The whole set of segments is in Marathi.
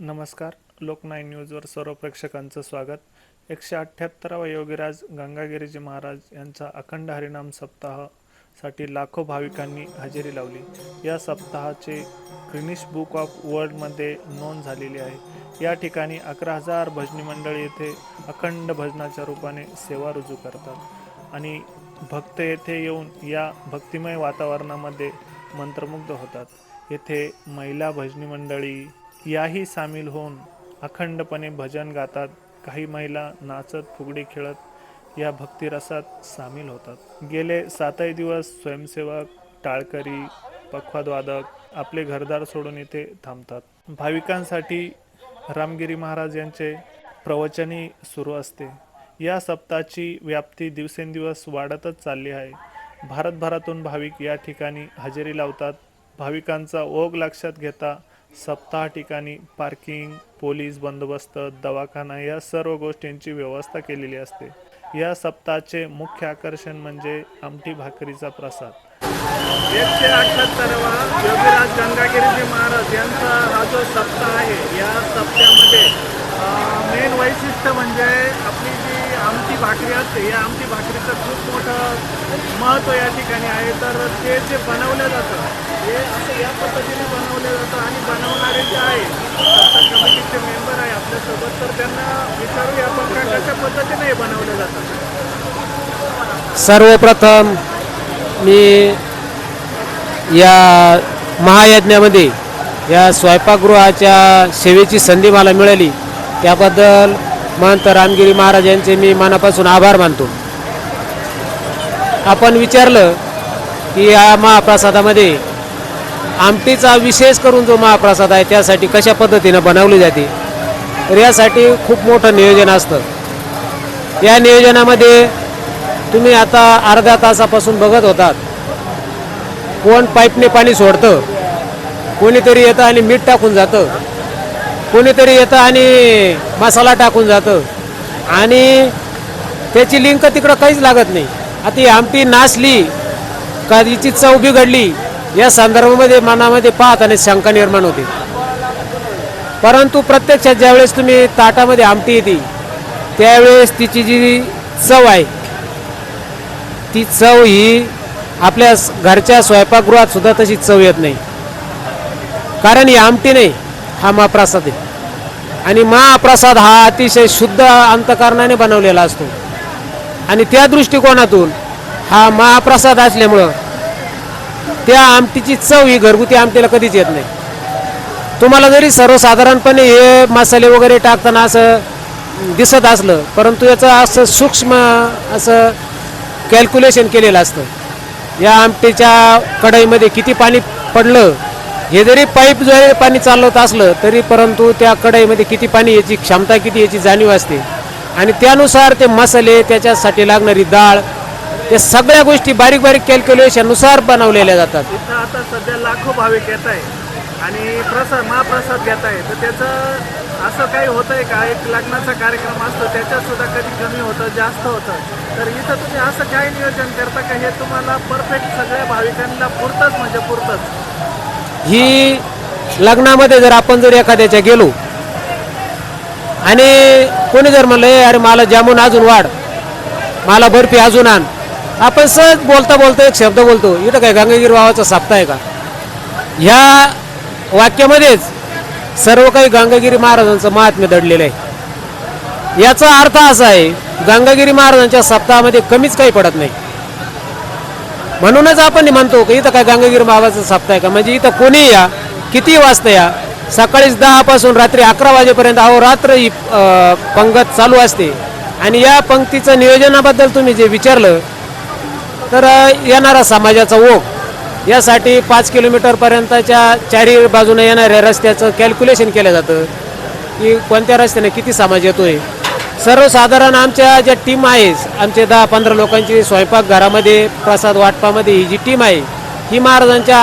नमस्कार लोकनाईन न्यूजवर सर्व प्रेक्षकांचं स्वागत. एकशे अठ्ठ्याहत्तरावा योगीराज गंगागिरीजी महाराज यांचा अखंड हरिनाम सप्ताहासाठी लाखो भाविकांनी हजेरी लावली. या सप्ताहाचे ग्रीनिश बुक ऑफ वर्ल्डमध्ये नोंद झालेली आहे. या ठिकाणी अकरा हजार भजनी मंडळ येथे अखंड भजनाच्या रूपाने सेवा रुजू करतात. आणि भक्त येथे येऊन या भक्तिमय वातावरणामध्ये मंत्रमुग्ध होतात. येथे महिला भजनी मंडळी याही सामील होऊन अखंडपणे भजन गातात काही महिला नाचत फुगडी खेळत या भक्तिरसात सामील होतात. गेले सातही दिवस स्वयंसेवक टाळकरी पखवादवादक आपले घरदार सोडून इथे थांबतात. भाविकांसाठी रामगिरी महाराज यांचे प्रवचनही सुरू असते. या सप्ताहाची व्याप्ती दिवसेंदिवस वाढतच चालली आहे. भारतभरातून भाविक या ठिकाणी हजेरी लावतात. भाविकांचा ओघ लक्षात घेता सप्ताह ठिकाणी पार्किंग पोलीस बंदोबस्त दवाखाना या सर्व गोष्टींची व्यवस्था केलेली असते. या सप्ताहाचे मुख्य आकर्षण म्हणजे आमटी भाकरीचा प्रसाद. एकशे अठ्ठ्याहत्तरवा योगीराज गंगागिरीजी महाराज यांचा हा जो सप्ताह आहे या सप्त्यामध्ये मेन वैशिष्ट्य म्हणजे आपली आमटी भाकरी असते या आमटी भाकरीचं खूप मोठं महत्त्व या ठिकाणी आहे. तर ते जे बनवलं जातं हे असं या पद्धतीने बनवलं जातं आणि बनवणारे जे आहे सप्ताह कमिटीचे मेंबर आहे आपल्यासोबत तर त्यांना विचारूया आपण का कशा पद्धतीने हे बनवलं जातं. सर्वप्रथम मी या महायज्ञामध्ये या स्वयंपाकगृहाच्या सेवेची संधी मला मिळाली. त्याबद्दल महंत रामगिरी महाराज यांचे मी मनापासून आभार मानतो. आपण विचारलं की या महाप्रसादामध्ये आमटीचा विशेष करून जो महाप्रसाद आहे त्यासाठी कशा पद्धतीनं बनवली जाते तर यासाठी खूप मोठं नियोजन असतं. या नियोजनामध्ये तुम्ही आता अर्ध्या तासापासून बघत होतात. कोण पाईपने पाणी सोडतं कोणीतरी येतं आणि मीठ टाकून जातं. कोणीतरी येतं आणि मसाला टाकून जातं. आणि त्याची लिंक तिकडं काहीच लागत नाही. आता ही आमटी नासली का हिची चव बिघडली या संदर्भामध्ये मनामध्ये पाहत आणि शंका निर्माण होते परंतु प्रत्यक्षात ज्यावेळेस तुम्ही ताटामध्ये आमटी येते त्यावेळेस तिची जी चव आहे ती चव ही आपल्या घरच्या स्वयंपाकगृहात सुद्धा तशी चव येत नाही. कारण ही आमटी नाही. हा महाप्रसाद आहे. आणि महाप्रसाद हा अतिशय शुद्ध अंतकरणाने बनवलेला असतो. आणि त्या दृष्टिकोनातून हा महाप्रसाद असल्यामुळं त्या आमटीची चव ही घरगुती आमटीला कधीच येत नाही. तुम्हाला जरी सर्वसाधारणपणे हे मसाले वगैरे टाकताना असं दिसत असलं परंतु याचं असं सूक्ष्म असं कॅल्क्युलेशन केलेलं असतं. या आमटीच्या कढईमध्ये किती पाणी पडलं हे जरी पाईप जरी पाणी चालवत असलं तरी परंतु त्या कढईमध्ये किती पाणी याची क्षमता किती याची जाणीव असते. आणि त्यानुसार ते मसाले त्याच्यासाठी लागणारी डाळ या सगळ्या गोष्टी बारीक बारीक कॅल्क्युलेशननुसार बनवलेल्या जातात. इथं आता सध्या लाखो भाविक येत आहे. आणि प्रसाद महाप्रसाद घेत आहे. तर त्याचं असं काही होतंय का? एक लग्नाचा कार्यक्रम असतो त्याच्यात सुद्धा कधी कमी होतं जास्त होतं. तर इथं तुम्ही असं काय नियोजन करता का? हे तुम्हाला परफेक्ट सगळ्या भाविकांना पुरतंच म्हणजे पुरतंच. ही लग्नामध्ये जर आपण जर एखाद्याच्या गेलो आणि कोणी जर म्हणलं अरे मला जामून अजून वाढ मला बर्फी अजून आण. आपण सहज बोलता बोलता एक शब्द बोलतो इथं काय गंगागिरी भावाचा सप्ताह आहे का? ह्या वाक्यामध्येच सर्व काही गंगागिरी महाराजांचं महात्म्य दडलेलं आहे. याचा अर्थ असा आहे गंगागिरी महाराजांच्या सप्ताहामध्ये कमीच काही पडत नाही. म्हणूनच आपण म्हणतो की इथं काय गंगागिरी बाबाचं साप्ताहिक का? म्हणजे इथं कोणी या किती वाजता या सकाळीच दहापासून रात्री अकरा वाजेपर्यंत अहोरात्र ही पंगत चालू असते. आणि या पंक्तीचं नियोजनाबद्दल तुम्ही जे विचारलं तर येणारा समाजाचा ओघ यासाठी पाच किलोमीटरपर्यंतच्या चारी बाजूने येणाऱ्या रस्त्याचं कॅल्क्युलेशन केलं जातं की कोणत्या रस्त्याने किती समाज येतोय सर्वसाधारण आमच्या ज्या टीम आहे आमचे दहा पंधरा लोकांची स्वयंपाकघरामध्ये प्रसाद वाटपामध्ये ही जी टीम आहे ही महाराजांच्या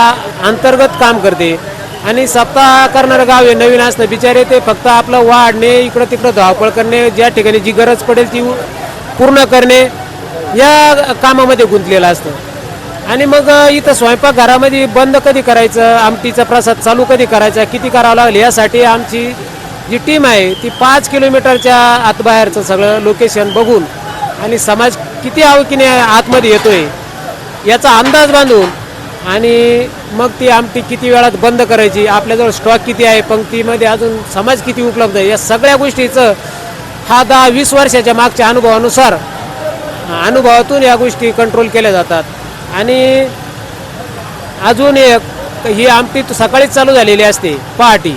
अंतर्गत काम करते. आणि सप्ताह करणारं गाव हे नवीन असतं बिचारे ते फक्त आपलं वाढणे इकडं तिकडं धावपळ करणे ज्या ठिकाणी जी गरज पडेल ती पूर्ण करणे या कामामध्ये गुंतलेलं असतं. आणि मग इथं स्वयंपाकघरामध्ये बंद कधी करायचं आमटीचा प्रसाद चालू कधी करायचा किती करावं लागेल यासाठी आमची जी टीम आहे ती पाच किलोमीटरच्या आतबाहेरचं सगळं लोकेशन बघून आणि समाज किती आवकीने आतमध्ये येतोय याचा अंदाज बांधून आणि मग ती आमटी किती वेळात बंद करायची आपल्याजवळ स्टॉक किती आहे पंक्तीमध्ये अजून समाज किती उपलब्ध आहे या सगळ्या गोष्टीचं हा दहा वीस वर्षाच्या मागच्या अनुभवानुसार अनुभवातून या गोष्टी कंट्रोल केल्या जातात. आणि अजून एक ही आमटी सकाळीच चालू झालेली असते पहाटी.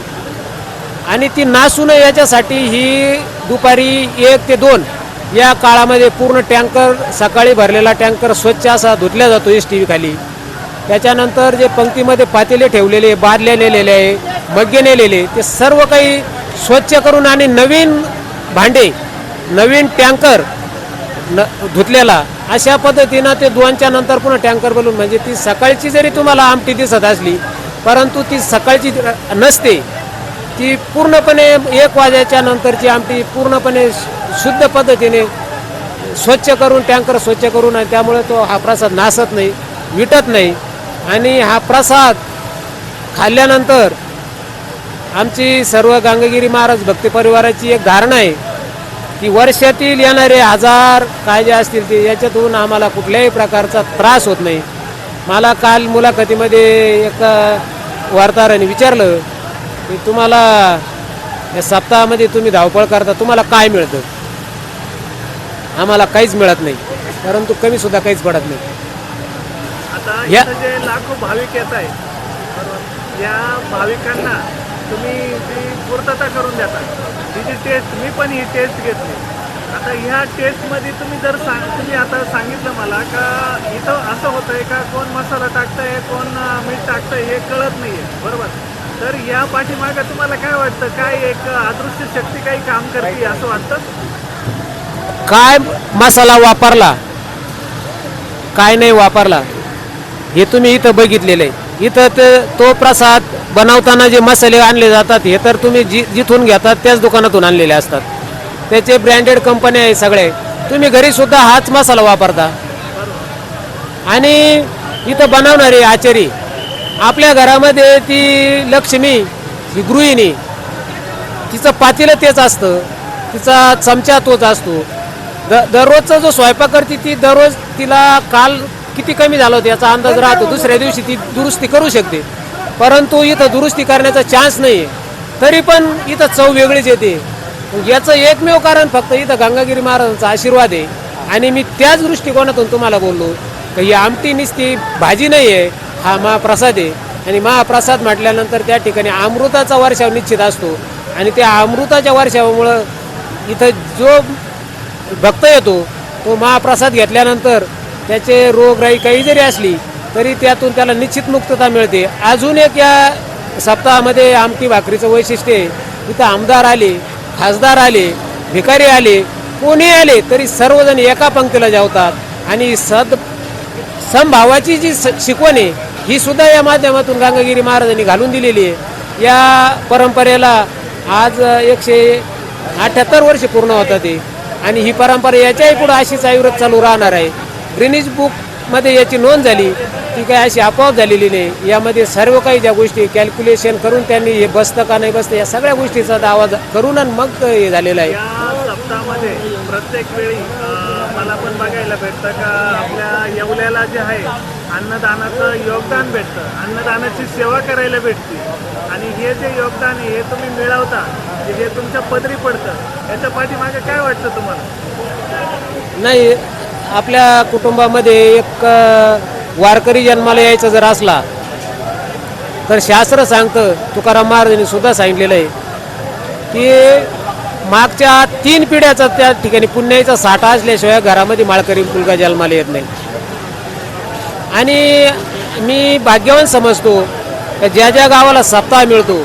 आणि ती नासू नये याच्यासाठी ही दुपारी एक ते दोन या काळामध्ये पूर्ण टँकर सकाळी भरलेला टँकर स्वच्छ असा धुतला जातो एस टी व्ही खाली. त्याच्यानंतर जे पंक्तीमध्ये पातेले ठेवलेले बादल्या नेलेले आहे मग्गे नेलेले ते सर्व काही स्वच्छ करून आणि नवीन भांडे नवीन टँकर न धुतलेला अशा पद्धतीनं ते दोनच्या नंतर पुन्हा टँकर बोलून म्हणजे ती सकाळची जरी तुम्हाला आमटी दिसत असली परंतु ती सकाळची नसते ती पूर्णपणे एक वाजायच्या नंतरची आमटी पूर्णपणे शुद्ध पद्धतीने स्वच्छ करून टँकर स्वच्छ करून आणि त्यामुळे तो हा प्रसाद नासत नाही विटत नाही. आणि हा प्रसाद खाल्ल्यानंतर आमची सर्व गांगगिरी महाराज भक्ती परिवाराची एक धारणा आहे की वर्षातील येणारे आजार काय जे असतील ते याच्यातून आम्हाला कुठल्याही प्रकारचा त्रास होत नाही. मला काल मुलाखतीमध्ये एक वार्ताहराने विचारलं की तुम्हाला या सप्ताहामध्ये तुम्ही धावपळ करता तुम्हाला काय मिळतं? आम्हाला काहीच मिळत नाही परंतु कमी सुद्धा काहीच पडत नाही. या- जे लाखो भाविक येत आहे या भाविकांना तुम्ही ती पूर्तता करून देता. ही जी टेस्ट मी पण ही टेस्ट घेतली. आता ह्या टेस्टमध्ये तुम्ही जर सांग तुम्ही आता सांगितलं मला का इथं असं होतंय का कोण मसाला टाकतंय कोण मीठ टाकतंय हे कळत नाहीये. बरोबर? तर या पाठीमागं तुम्हाला काय वाटतं? काय एक अदृश्य शक्ती काही काम करते असं वाटतं? काय मसाला वापरला? काय नाही वापरला? हे तुम्ही इथं बघितलेलं आहे. इथं ते तो प्रसाद बनवताना जे मसाले आणले जातात हे तर तुम्ही जि जिथून घेतात त्याच दुकानातून आणलेले असतात. त्याचे ब्रँडेड कंपन्या आहे सगळे. तुम्ही घरीसुद्धा हाच मसाला वापरता. आणि इथं बनवणारी आचारी आपल्या घरामध्ये ती लक्ष्मी ही गृहिणी तिचं पातेलं तेच असतं. तिचा चमचा तोच असतो. द दररोजचा जो स्वयंपाक करते ती दररोज तिला काल किती कमी झालं होतं याचा अंदाज राहतो. दुसऱ्या दिवशी ती दुरुस्ती करू शकते. परंतु इथं दुरुस्ती करण्याचा चान्स नाही आहे तरी पण इथं चव वेगळीच येते. याचं एकमेव कारण फक्त इथं गंगागिरी महाराजांचा आशीर्वाद आहे. आणि मी त्याच दृष्टिकोनातून तुम्हाला बोललो की ही आमटी निसती भाजी नाही आहे हा महाप्रसाद आहे. आणि महाप्रसाद म्हटल्यानंतर त्या ठिकाणी अमृताचा वर्षाव निश्चित असतो. आणि त्या अमृताच्या वर्षावामुळं इथं जो भक्त येतो तो महाप्रसाद घेतल्यानंतर त्याचे रोगराई काही जरी असली तरी त्यातून त्याला निश्चित मुक्तता मिळते. अजून एक या सप्ताहामध्ये आमटी भाकरीचं वैशिष्ट्य आहे. इथं आमदार आले खासदार आले भिकारी आले कोणी आले तरी सर्वजण एका पंक्तीला जावतात. आणि सद समभावाची जी स- शिकवण आहे ही सुद्धा या माध्यमातून गंगागिरी महाराजांनी घालून दिलेली आहे. या परंपरेला आज एकशे अठ्याहत्तर वर्ष पूर्ण होतात ते आणि ही परंपरा याच्याही पुढे अशीच आयुर्वेद चालू राहणार आहे. ग्रीनिज बुकमध्ये याची नोंद झाली. ती काही अशी आपोआप झालेली नाही. यामध्ये सर्व काही ज्या गोष्टी कॅल्क्युलेशन करून त्यांनी हे बसतं का नाही बसतं या सगळ्या गोष्टीचा दावा करून आणि मग हे झालेलं आहे. प्रत्येक वेळी आपण पण बघायला भेटतं का आपल्या येवल्याला जे आहे अन्नदानाचं योगदान भेटतं. अन्नदानाची सेवा करायला भेटते. आणि हे जे योगदान आहे हे तुम्ही मिळवता हे जे तुमच्या पदरी पडतं. याच्या पाठीमागे काय वाटतं तुम्हाला? नाही आपल्या कुटुंबामध्ये एक वारकरी जन्माला यायचा जर असला तर शास्त्र सांगतं तुकाराम महाराजांनी सुद्धा सांगितलेलं आहे की मागच्या तीन पिढ्याचा त्या ठिकाणी पुण्याचा साठा असल्याशिवाय घरामध्ये माळकरी मुलगा जन्माला येत नाही. आणि मी भाग्यवान समजतो ज्या ज्या गावाला सप्ताह मिळतो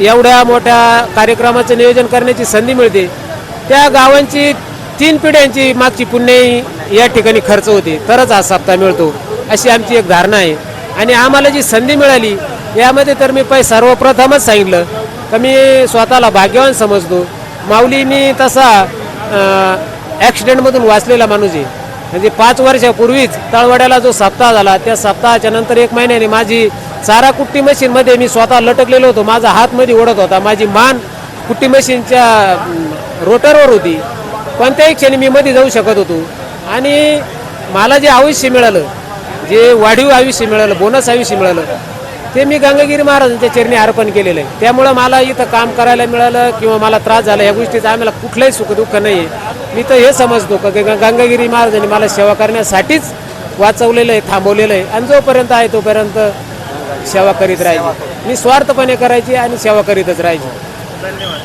एवढ्या मोठ्या कार्यक्रमाचं नियोजन करण्याची संधी मिळते त्या गावांची तीन पिढ्यांची मागची पुण्याही या ठिकाणी खर्च होते. तरच हा सप्ताह मिळतो अशी आमची एक धारणा आहे. आणि आम्हाला जी संधी मिळाली यामध्ये तर मी पै सर्वप्रथमच सांगितलं तर मी स्वतःला भाग्यवान समजतो. माऊली मी तसा ॲक्सिडेंटमधून वाचलेला माणूस आहे म्हणजे पाच वर्षापूर्वीच तळवड्याला जो सप्ताह झाला त्या सप्ताहाच्या नंतर एक महिन्याने माझी चारा कुट्टी मशीनमध्ये मी स्वतः लटकलेलो होतो. माझा हातमध्ये ओढत होता. माझी मान कुट्टी मशीनच्या रोटरवर होती. कोणत्याही क्षणी मी मध्ये जाऊ शकत होतो. आणि मला जे आयुष्य मिळालं जे वाढीव आयुष्य मिळालं बोनस आयुष्य मिळालं ते मी गंगागिरी महाराजांच्या चरणी अर्पण केलेलं आहे. त्यामुळं मला इथं काम करायला मिळालं किंवा मला त्रास झाला या गोष्टीचा आम्हाला कुठलंही सुखदुःख नाही आहे मी तर हे समजतो का की गंगागिरी महाराजांनी मला सेवा करण्यासाठीच वाचवलेलं आहे थांबवलेलं आहे. आणि जोपर्यंत आहे तोपर्यंत सेवा करीत राहायची. मी स्वार्थपणे करायची आणि सेवा करीतच राहायची. धन्यवाद.